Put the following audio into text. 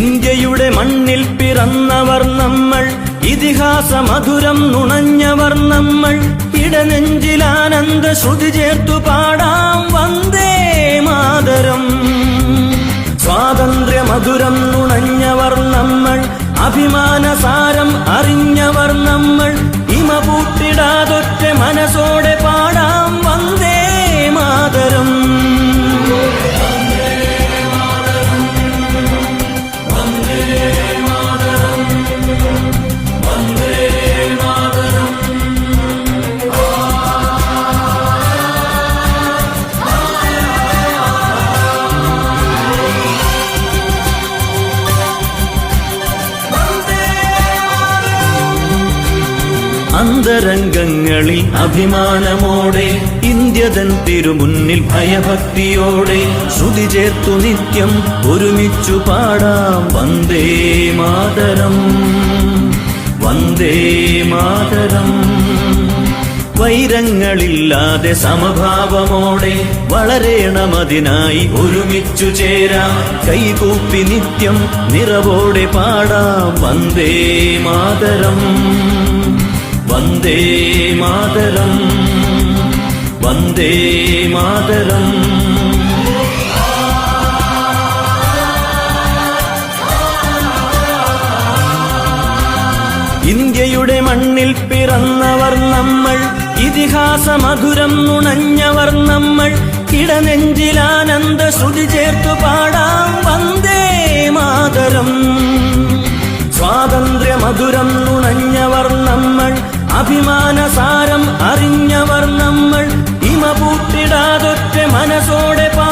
ഇന്ത്യയുടെ മണ്ണിൽ പിറന്നവർ നമ്മൾ ഇതിഹാസ മധുരം നുണഞ്ഞവർ നമ്മൾ ഇടനെഞ്ചിലാനന്ദ ശ്രുതി ചേർത്തു പാടാം വന്ദേ മാതരം. സ്വാതന്ത്ര്യ മധുരം നുണഞ്ഞവർ നമ്മൾ അഭിമാനസാരം അറിഞ്ഞവർ നമ്മൾ ഇമ പൂട്ടിടാതൊറ്റ മനസ്സോടെ അന്തരംഗങ്ങളിൽ അഭിമാനമോടെ ഇന്ത്യതൻ തിരുമുന്നിൽ ഭയഭക്തിയോടെ ശ്രുതി ചേർത്തു നിത്യം ഒരുമിച്ചു പാടാം വന്ദേ മാതരം. വന്ദേ മാതരം. വൈരങ്ങളില്ലാതെ സമഭാവമോടെ വളരേണമതിനായി ഒരുമിച്ചു ചേരാം. കൈകൂപ്പി നിത്യം നിറവോടെ പാടാം വന്ദേ മാതരം. വന്ദേ മാതരം വന്ദേ മാതരം. ഇന്ത്യയുടെ മണ്ണിൽ പിറന്നവർ നമ്മൾ ഇതിഹാസ മധുരം നുണഞ്ഞവർ നമ്മൾ കിടനെഞ്ചിലാനന്ദ ശ്രുതി ചേർത്തു പാടാം വന്ദേ മാതരം. അഭിമാനസാരം അറിഞ്ഞവർ നമ്മൾ ഇമ പൂട്ടിടാതൊറ്റ മനസ്സോടെ പാ